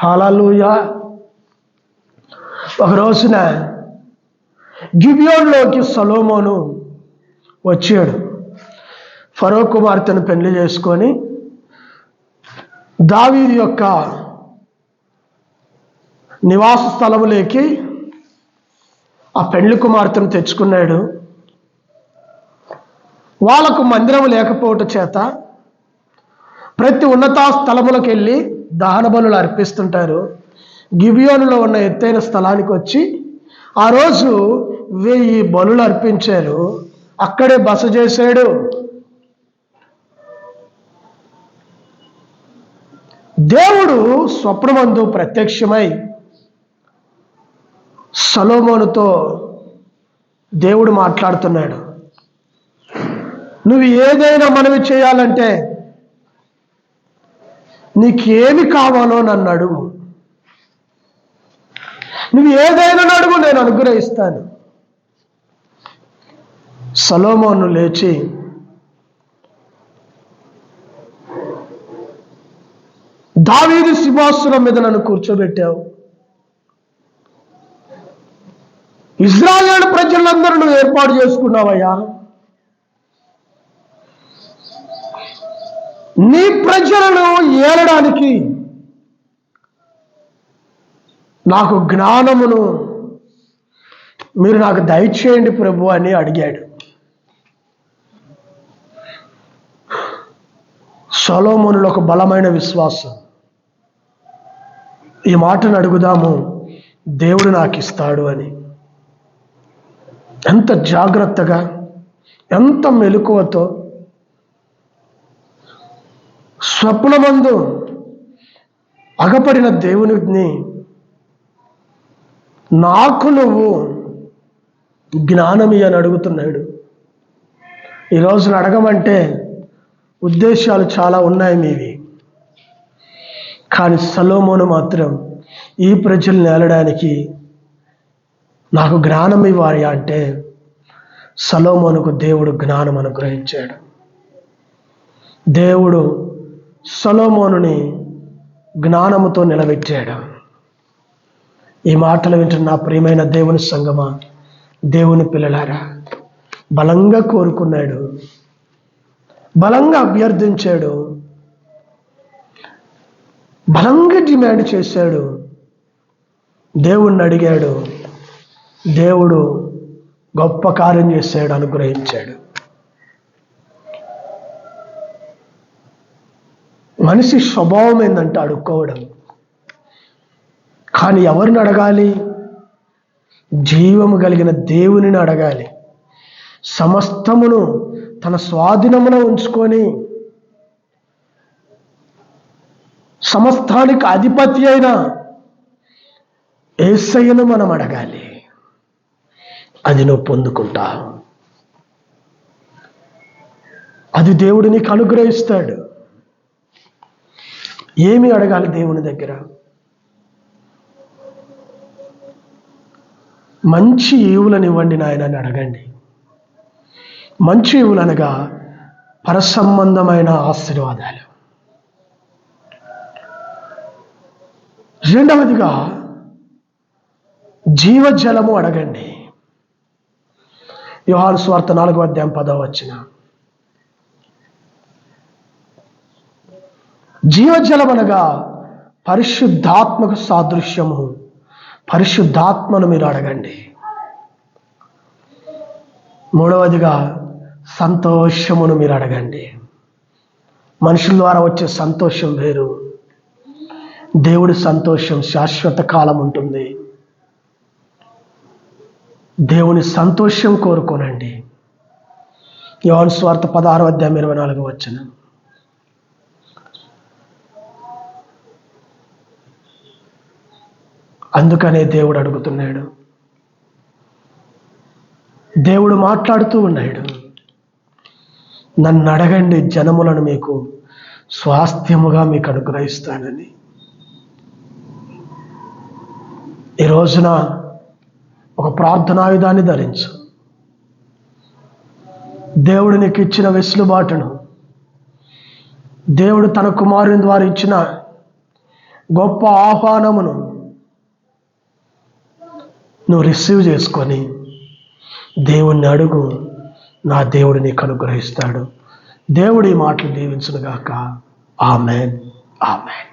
హాలూయా ఒక రోజున గిబియోన్లోకి సలోమోను వచ్చాడు. ఫరో కుమార్తెను పెళ్ళి చేసుకొని దావీది యొక్క నివాస స్థలములోకి ఆ పెళ్ళి కుమార్తెను తెచ్చుకున్నాడు. వాళ్ళకు మందిరం లేకపోవట చేత ప్రతి ఉన్నత స్థలములకు వెళ్ళి దహన బలులు అర్పిస్తుంటారు. గిబియోనులో ఉన్న ఎత్తైన స్థలానికి వచ్చి ఆ రోజు వెయ్యి బలులు అర్పించారు. అక్కడే బస చేశాడు. దేవుడు స్వప్నమందు ప్రత్యక్షమై సలోమోనుతో దేవుడు మాట్లాడుతున్నాడు. నువ్వు ఏదైనా మనవి చేయాలంటే నీకేమి కావాలో నన్ను అడుగు. నువ్వు ఏదైనా అడుగు నేను అనుగ్రహిస్తాను. సలోమోను లేచి దావీదు సింహాసనం మీద నన్ను కూర్చోబెట్టావు. ఇజ్రాయేల్ ప్రజలందరూ నువ్వు ఏర్పాటు చేసుకున్నావయ్యా. నీ ప్రజలను ఏలడానికి నాకు జ్ఞానమును మీరు నాకు దయచేయండి ప్రభు అని అడిగాడు. సొలోమోనులో ఒక బలమైన విశ్వాసం. ఈ మాటను అడుగుదాము దేవుడు నాకు ఇస్తాడు అని. ఎంత జాగ్రత్తగా ఎంత మెలకువతో స్వప్నమందు అగపడిన దేవునిని నాకు నువ్వు జ్ఞానమి అని అడుగుతున్నాడు. ఈ రోజున అడగమంటే ఉద్దేశాలు చాలా ఉన్నాయి మీవి. కానీ సలోమోను మాత్రం ఈ ప్రజల్ని ఏలడానికి నాకు జ్ఞానం ఇవ్వాలి అంటే సలోమోనుకు దేవుడు జ్ఞానం అనుగ్రహించాడు. దేవుడు సలోమోనుని జ్ఞానముతో నిలబెట్టాడు. ఈ మాటలు వింటున్న నా ప్రియమైన దేవుని సంగమా దేవుని పిల్లలారా బలంగా కోరుకున్నాడు. బలంగా అభ్యర్థించాడు. బలంగా డిమాండ్ చేశాడు. దేవుణ్ణి అడిగాడు. దేవుడు గొప్ప కార్యం చేశాడు అనుగ్రహించాడు. మనిషి స్వభావం ఏందంట అడుక్కోవడం. కానీ ఎవరిని అడగాలి? జీవము కలిగిన దేవునిని అడగాలి. సమస్తమును తన స్వాధీనమున ఉంచుకొని సమస్తానికి అధిపతి అయిన ఏసయ్యను మనం అడగాలి. అది నువ్వు పొందుకుంటా అది దేవుడు నీకు అనుగ్రహిస్తాడు. ఏమి అడగాలి దేవుని దగ్గర? మంచి ఈవులను ఇవ్వండి నాయన అని అడగండి. మంచి ఈవులు అనగా పరసంబంధమైన ఆశీర్వాదాలు. రెండవదిగా జీవజలము అడగండి. యోహాను స్వార్థ నాలుగో అధ్యాయం పదవ వచ్చిన జీవజలమనగా పరిశుద్ధాత్మకు సాదృశ్యము. పరిశుద్ధాత్మను మీరు అడగండి. మూడవదిగా సంతోషమును మీరు అడగండి. మనుషుల ద్వారా వచ్చే సంతోషం వేరు. దేవుడి సంతోషం శాశ్వత కాలం ఉంటుంది. దేవుని సంతోషం కోరుకోనండి. యోన్ స్వార్థ పదహారు అధ్యాయం ఇరవై నాలుగు వచ్చినాను అందుకనే దేవుడు అడుగుతున్నాడు. దేవుడు మాట్లాడుతూ ఉన్నాడు. నన్ను అడగండి జనములను మీకు స్వాస్థ్యముగా మీకు అనుగ్రహిస్తానని. ఈ రోజున ఒక ప్రార్థనాయుధాన్ని ధరించు. దేవుడు నీకు ఇచ్చిన వెసులుబాటును దేవుడు తన కుమారుని ద్వారా ఇచ్చిన గొప్ప ఆహ్వానమును నువ్వు రిసీవ్ చేసుకొని దేవుణ్ణి అడుగు నా దేవుడు నీకు అనుగ్రహిస్తాడు. దేవుడు ఈ మాటలు దీవించునుగాక. ఆమెన్. ఆమెన్.